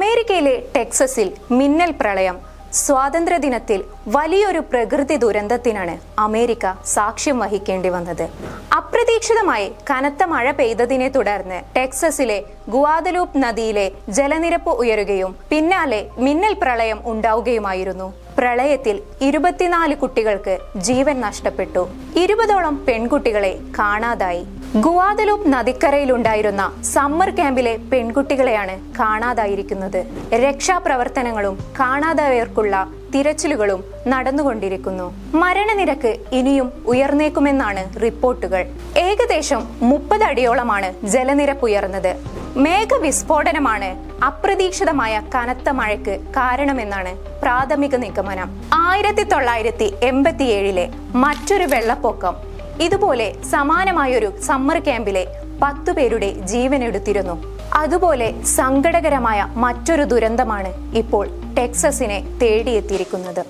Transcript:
അമേരിക്കയിലെ ടെക്സസിൽ മിന്നൽ പ്രളയം. സ്വാതന്ത്ര്യദിനത്തിൽ വലിയൊരു പ്രകൃതി ദുരന്തത്തിനാണ് അമേരിക്ക സാക്ഷ്യം വഹിക്കേണ്ടി വന്നത്. അപ്രതീക്ഷിതമായി കനത്ത മഴ പെയ്തതിനെ തുടർന്ന് ടെക്സസിലെ ഗുവാദലൂപ്പ് നദിയിലെ ജലനിരപ്പ് ഉയരുകയും പിന്നാലെ മിന്നൽ പ്രളയം ഉണ്ടാവുകയുമായിരുന്നു. പ്രളയത്തിൽ ഇരുപത്തിനാല് കുട്ടികൾക്ക് ജീവൻ നഷ്ടപ്പെട്ടു. ഇരുപതോളം പെൺകുട്ടികളെ കാണാതായി. ഗുവാദലൂപ്പ് നദിക്കരയിലുണ്ടായിരുന്ന സമ്മർ ക്യാമ്പിലെ പെൺകുട്ടികളെയാണ് കാണാതായിരിക്കുന്നത്. രക്ഷാപ്രവർത്തനങ്ങളും കാണാതായവർക്കുള്ള തിരച്ചിലുകളും നടന്നുകൊണ്ടിരിക്കുന്നു. മരണനിരക്ക് ഇനിയും ഉയർന്നേക്കുമെന്നാണ് റിപ്പോർട്ടുകൾ. ഏകദേശം മുപ്പത് അടിയോളമാണ് ജലനിരപ്പ് ഉയർന്നത്. മേഘവിസ്ഫോടനമാണ് അപ്രതീക്ഷിതമായ കനത്ത മഴയ്ക്ക് കാരണമെന്നാണ് പ്രാഥമിക നിഗമനം. ആയിരത്തി തൊള്ളായിരത്തി എൺപത്തിയേഴിലെ മറ്റൊരു വെള്ളപ്പൊക്കം ഇതുപോലെ സമാനമായൊരു സമ്മർ ക്യാമ്പിലെ പത്തു പേരുടെ ജീവനെടുത്തിരുന്നു. അതുപോലെ സങ്കടകരമായ മറ്റൊരു ദുരന്തമാണ് ഇപ്പോൾ ടെക്സസിനെ തേടിയെത്തിയിരിക്കുന്നത്.